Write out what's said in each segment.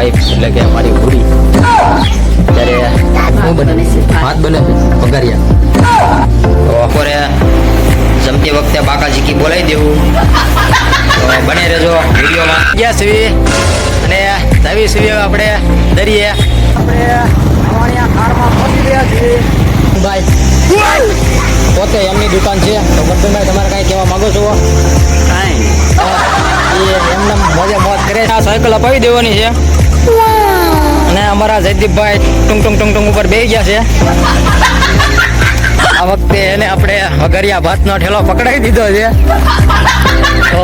Wife એટલે કે મારી હુડી ત્યારે શું બને? ભાત બને છે પગારિયા તો બપોરે જમતી વખતે બાકા ચીકી બોલાવી દેવું. તો બને રહેજો વિડીયોમાં. ગયા સુવી અને નવી સુવી આપણે દરિયે આપણે પહોંચી ગયા છીએ. ભાઈ પોતે એમની દુકાન છે તો વર્ધનભાઈ તમારે કાંઈ કહેવા માંગો છો? કાંઈ એમને મોજે મોજ કરે છે. આ સાયકલ અપાવી દેવાની છે. અને અમારા જયદીપભાઈ ટુંગ ટુંગ ટુંગ ટુંગ ઉપર બે ગયા છે. આ વખતે એને આપણે વઘારિયા ભાતનો ઠેલો પકડાવી દીધો છે. તો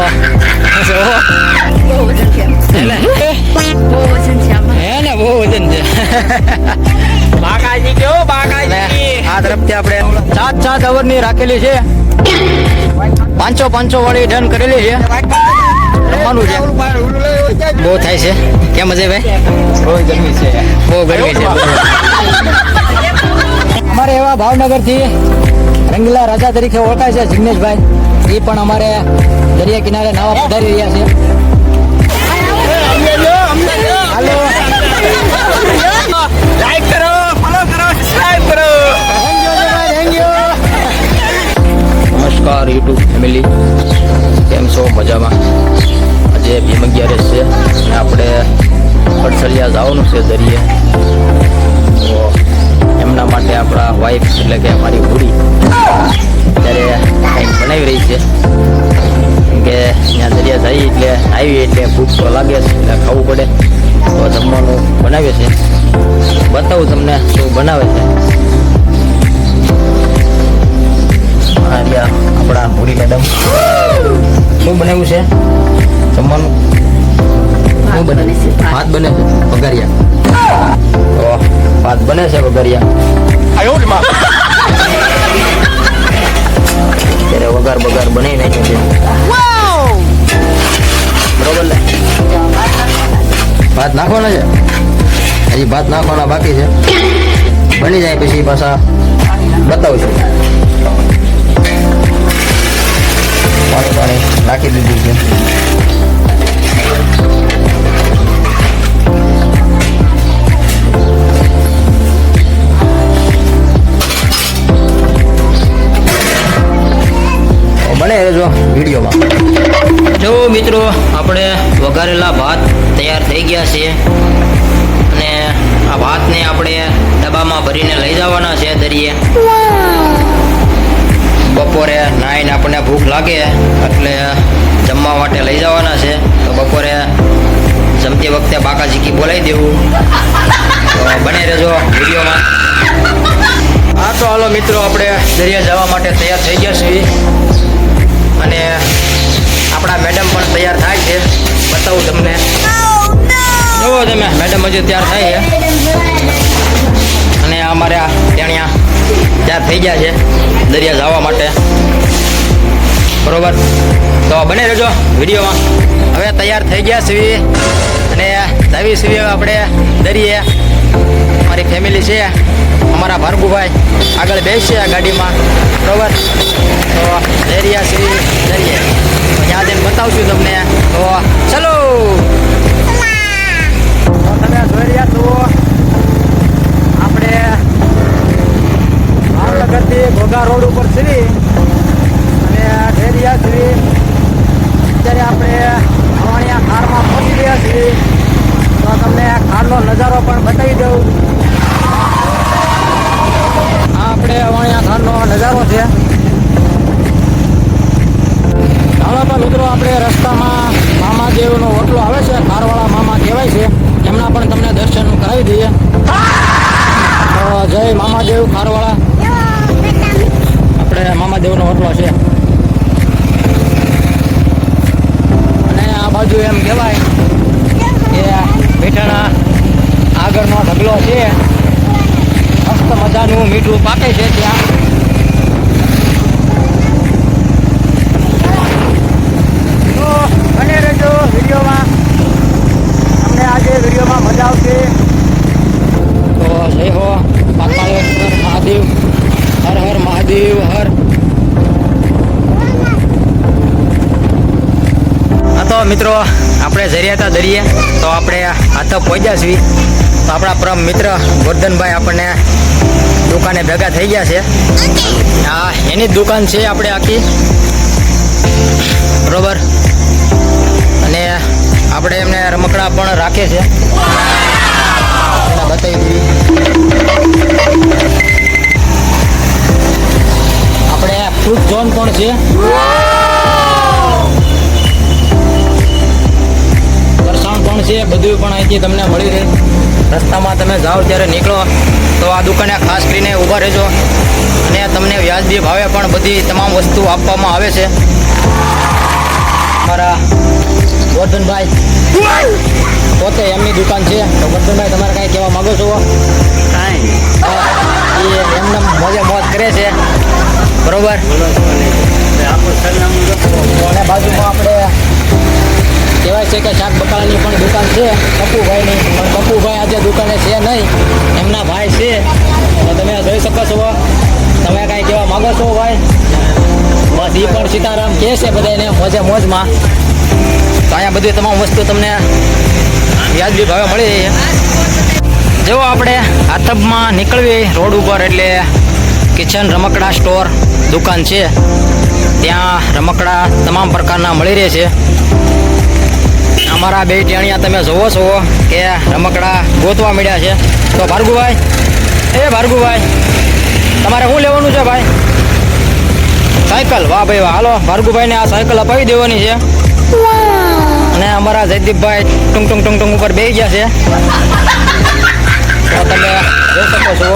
એને બહુ વજન છે. આ તરફથી આપણે સાત સાત અવરની રાખેલી છે. પાંચસો પાંચસો વાળી ડન કરેલી છે. રમવાનું છે. બહુ થાય છે. કેમ અજયભાઈ બહુ ગરમી છે બહુ ગરમી છે. અમારે એવા ભાવનગરથી રંગીલા રાજા તરીકે ઓળખાય છે જિગ્નેશભાઈ. એ પણ અમારે દરિયા કિનારે નાવા પધારી રહ્યા છે. હાલો. લાઈક કરો ફોલો કરો સબસ્ક્રાઇબ કરો. નમસ્કાર યુટ્યુબ ફેમિલી. કેમ છો? મજામાં? આજે ભીમ અગિયારે છે અને આપણે પડસલિયા જવાનું છે દરિયે. તો એમના માટે આપણા વાઈફ એટલે કે અમારી હુડી અત્યારે કંઈક બનાવી રહી છે. કે ત્યાં દરિયા જઈએ એટલે આવી એટલે ભૂખ તો લાગે છે એટલે ખાવું પડે. તો જમવાનું બનાવે છે બતાવું તમને શું બનાવે છે. આપણા મૂડી મેડમ શું બનાવ્યું છે? જમવાનું શું બને? ભાત. બને છે વઘારિયા. તો ભાત બને છે વઘારિયા. ત્યારે વઘાર બગાર બની નાખ્યું છે બરોબર ને? ભાત નાખવાના છે? હજી ભાત નાખવાના બાકી છે. બની જાય પછી પાછા બતાવું છું પાણી પાણી નાખી દીધું છે. બને વિડીયોમાં. જો મિત્રો, આપણે વઘારેલા ભાત તૈયાર થઈ ગયા છે. અને આ ભાતને આપણે ડબ્બામાં ભરીને લઈ જવાના છે દરિયે. બપોરે નાઈને આપણને ભૂખ લાગે, એટલે જમવા માટે લઈ જવાના છે, તો બપોરે જમતી વખતે બાકા બોલાવી દેવું. તો બને રહેજો વિડીયોમાં. હા, તો હાલો મિત્રો, આપણે દરિયા જવા માટે તૈયાર થઈ ગયા છીએ. અને આપણા મેડમ પણ તૈયાર થાય છે. બતાવું તમને. જુઓ તમે, મેડમ હજી તૈયાર થાય છે. અને અમારે તેણિયા તૈયાર થઈ ગયા છે, દરિયા જવા માટે. બરોબર? તો બને રહેજો વિડીયોમાં. હવે તૈયાર થઈ ગયા છીએ અને જવી છીએ આપણે દરિયે. અમારી ફેમિલી છે, અમારા ભાર્ગુભાઈ આગળ બેસશે આ ગાડીમાં બરોબર તો દરિયા શ્રી દરિયે. યાદ જઈને બતાવશું તમને. તો ચલો તો તમે જોઈ રહ્યા છો આપણે ભાવનગરથી ઘોઘા રોડ ઉપર છીએ અને ઢેરિયા છીએ અત્યારે આપણે અવાણિયા ખારમાં પહોંચી ગયા છીએ તો તમને ખારનો નજારો પણ બતાવી દઉં આ આપણે અવાણિયા ખારનો નજારો છે ચાલો તો મિત્રો આપણે રસ્તામાં મામાદેવનો ઓટલો આવે છે ખારવાળા મામા કહેવાય છે, એમના પણ તમને દર્શન કરાવી દઈએ. જય મામાદેવ ખારવાળા આપણે મામાદેવનો ઓટલો છે. અને આ બાજુ એમ કહેવાય કે મીઠાણા આગળનો ઢગલો છે. મસ્ત મજાનું મીઠું પાકે છે ત્યાં તો બને રહેજો વિડીયોમાં. અમને આજે વિડીયોમાં મજા આવશે. તો જય હો. પાતાળેશ્વર મહાદેવ હર હર મહાદેવ હર. તો મિત્રો આપણે જઈ હતા દરિયે તો આપણે હાથ પહોંચ્યા છીએ. તો આપણા પરમ મિત્ર ગોરધનભાઈ આપણને દુકાને ભેગા થઈ ગયા છે. હા એની જ દુકાન છે આપણે આખી. બરોબર? આપણે એમને રમકડા પણ રાખે છે. આપણે ફ્રૂટ ઝોન પણ છે? વરસાણ પણ છે? બધું પણ અહીંથી તમને મળી રહે. રસ્તામાં તમે જાઓ ત્યારે નીકળો. તો આ દુકાને ખાસ કરીને ઊભા રહેજો. અને તમને વ્યાજબી ભાવે પણ બધી તમામ વસ્તુ આપવામાં આવે છે. મારા ગોરધનભાઈ પોતે એમની દુકાન છે. તો વર્ધનભાઈ તમારે કાંઈ કહેવા માગો છો? કાંઈ. એ એમને મોજે મોજ કરે છે. બરોબર? અને બાજુમાં આપણે કહેવાય છે કે શાક બકાલાની પણ દુકાન છે. કપુભાઈની પણ કપુભાઈ આજે દુકાને છે નહીં. એમના ભાઈ છે. તો તમે જોઈ શકો છો. તમે કાંઈ કહેવા માગો છો ભાઈ? બસ પણ સીતારામ કે છે બધાને મોજે મોજમાં. તો અહીંયા બધી તમામ વસ્તુ તમને વ્યાજબી ભાવે મળી રહી છે. આપણે આથબમાં નીકળવી રોડ ઉપર એટલે કિચન રમકડા સ્ટોર દુકાન છે. ત્યાં રમકડા તમામ પ્રકારના મળી રહે છે. અમારા બે ટેણિયા તમે જોવો છો કે રમકડા ગોતવા મળ્યા છે. તો ભાર્ગુભાઈ એ ભાર્ગુભાઈ તમારે શું લેવાનું છે ભાઈ? સાયકલ. વાહ ભાઈ, વાહ. હાલો ભાર્ગુભાઈને આ સાયકલ અપાવી દેવાની છે. અને અમારા જયદીપભાઈ ટુંગ ટુંગ ટુંગ ટુંગ ઉપર બે ગયા છે. તો તમે જોઈ શકો છો.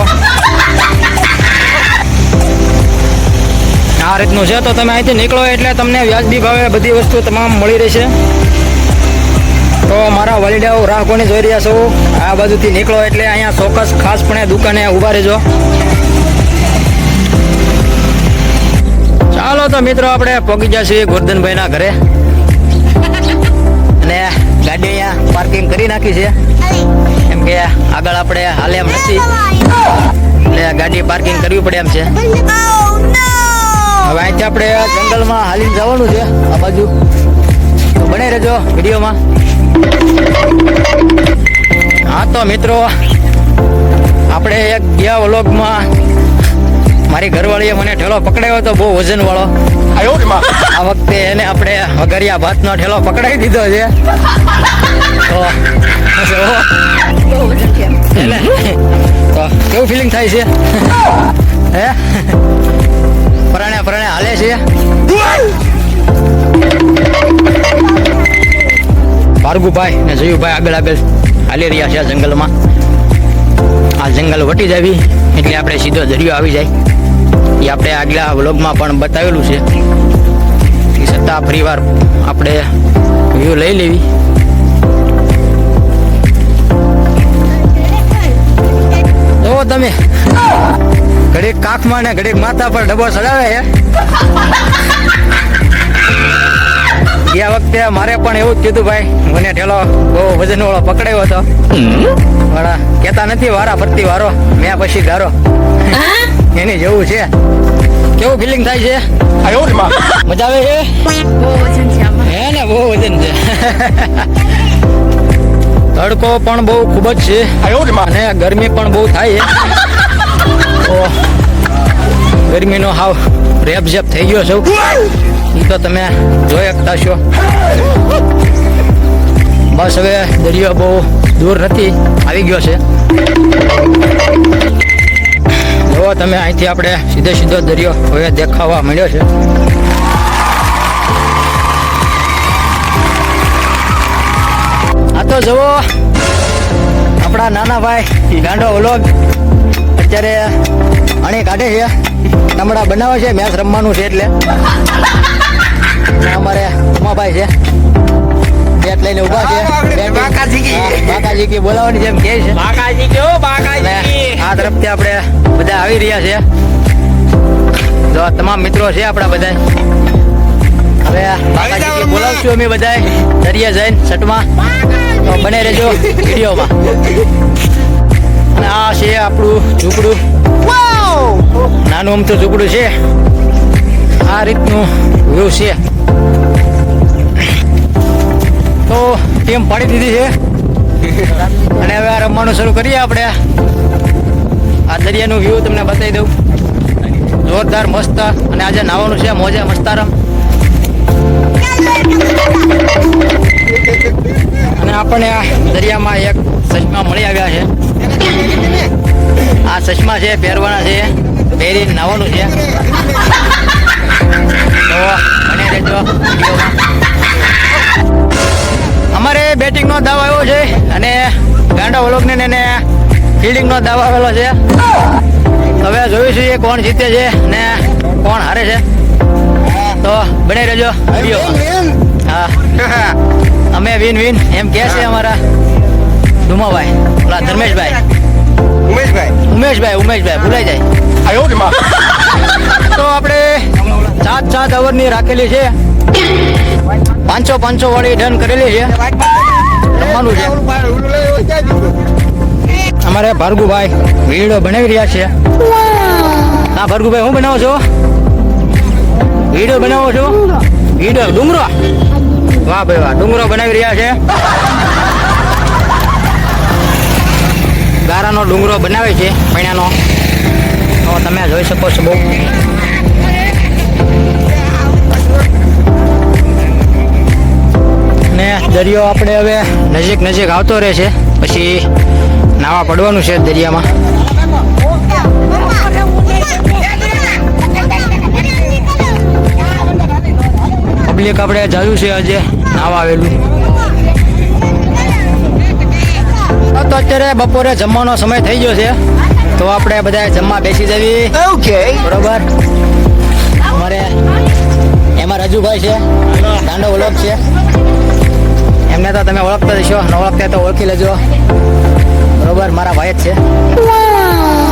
આ રીતનું છે. તો તમે અહીંથી નીકળો એટલે તમને વ્યાજબી ભાવે બધી વસ્તુ તમામ મળી રહેશે. તો મારા વલીડાઓ ગ્રાહકોને જોઈ રહ્યા છો? આ બાજુથી નીકળો એટલે અહીંયા ચોક્કસ ખાસપણે દુકાને ઊભા રહેજો. ચાલો તો મિત્રો, આપણે પહોંચી ગયા ગોરધનભાઈ ના ઘરે. અને ગાડી અહીંયા પાર્કિંગ કરી નાખી છે. કેમ કે આગળ આપણે હાલે એમ નથી. એટલે ગાડી પાર્કિંગ કરવી પડે એમ છે. હવે અહીંથી આપણે જંગલમાં હાલીને જવાનું છે, આ બાજુ. બને રહેજો વિડીયોમાં. હા તો મિત્રો, આપણે એક ગયા વ્લોગમાં મારી ઘરવાળીએ મને ઠેલો પકડાયો હતો બહુ વજન વાળો આ વખતે એને આપણે વઘરિયા ભાતનો ઠેલો પકડાવી દીધો છે. તો કેવું ફિલિંગ થાય છે? હે? પરાણે પરાણે હાલે છે. ભાર્ગુભાઈ ને જયુભાઈ આગળ આગળ હાલી રહ્યા છે આ જંગલમાં. આ જંગલ વટી જાવી એટલે આપણે સીધો દરિયો આવી જાય. એ આપણે આગલા વ્લોગમાં પણ બતાવેલું છે. એ છતાં ફરીવાર આપણે વ્યૂ લઈ લેવી. તો તમે ઘડીક કાખમાં ને ઘડીક માથા પર ડબ્બો ચડાવે છે. ગયા વખતે મારે પણ એવું જ કીધું ભાઈ મને ઠેલો બહુ વજન વાળો પકડાયો હતો. વાળા કહેતા નથી વારા ફરતી વારો મેં પછી ગારો. એની જેવું છે. કેવું ફિલિંગ થાય છે? મજા આવે છે? બહુ વજન છે આમાં. હે ને બહુ વજન છે. તડકો પણ બહુ ખૂબ જ છે. અને ગરમી પણ બહુ થાય છે. ગરમીનો હાવ રેપઝેપ થઈ ગયો છે. એ તો તમે જોઈ શકતા છો. બસ હવે દરિયો બહુ દૂર નથી, આવી ગયો છે. જો તમે, અહીંથી આપણે સીધે સીધો દરિયો હવે દેખાવા મળ્યો છે. આ તો જુઓ, આપણા નાના ભાઈ ગાંડો વ્લોગ. અત્યારે અણી કાઢે છે. ટમડા બનાવે છે મેચ રમવાનું છે એટલે. અમારે ઉમાભાઈ છે. બેટ લઈને ઊભા છે. બાકાજી કે બોલાવાની બોલાવવાની જેમ કે છે. બાકાજી. કે બાકાજી આ તરફથી આપણે બધા આવી રહ્યા છે. જો તમામ મિત્રો છે આપણા બધા હવે બાકાજી બોલાવશું અમે બધા દરિયા જઈને સટમાં તો બને રહેજો વિડીયોમાં. અને આ છે આપણું ઝૂંપડું. નાનું અમથું ઝૂંપડું છે. આ રીતનું વ્યૂ છે. તો ટીમ પાડી દીધી છે. અને હવે આ રમવાનું શરૂ કરીએ આપણે. આ દરિયાનું વ્યૂ તમને બતાવી દઉં. જોરદાર મસ્ત અને આજે નાવાનું છે, મોજે મસ્તારમ. અને આપણને આ દરિયામાં એક ચશ્મા મળી આવ્યા છે. આ ચશ્મા છે, પહેરવાના છે. પહેરી નાવાનું છે. તો બને રહેજો અમારે બેટિંગનો દાવ આવ્યો છે અને ગાંડા વલોકને એને ફિલ્ડિંગનો દાવ આવેલો છે. હવે જોયું એ કોણ જીતે છે ને કોણ હારે છે. તો બને રહેજો હા. અમે વિન વિન એમ કહે છે અમારા ધુમાભાઈ, ઓલા ધર્મેશભાઈ. ઉમેશભાઈ. ઉમેશભાઈ ઉમેશભાઈ ભૂલાઈ જાય. આયો તો આપણે સાત સાત અવરની રાખેલી છે. પાંચસો પાંચસો વાળી ડન કરેલી છે. રમવાનું છે. અમારે ભાર્ગુભાઈ વીડો બનાવી રહ્યા છે. હા ભાર્ગુભાઈ હું બનાવો છો? વીડો બનાવો છો? વીડો ડુંગરો? વાહ ભાઈ વાહ ડુંગરો બનાવી રહ્યા છે. ગારાનો ડુંગરો બનાવે છે પૈણાનો. તો તમે જોઈ શકો છો બહુ. ને દરિયો આપણે હવે નજીક નજીક આવતો રહે છે. પછી નાવા પડવાનું છે દરિયામાં. પબ્લિક આપણે જાયું છે આજે નાવા આવેલું. તો અત્યારે બપોરે જમવાનો સમય થઈ ગયો છે. તો આપણે બધા જમવા બેસી જવી ઓકે બરોબર? અમારે એમાં રજુભાઈ છે. દાંડો ઓળખ છે. એમને તો તમે ઓળખતા જશો ન ઓળખતા તો ઓળખી લેજો. બરોબર? મારા ભાઈ જ છે.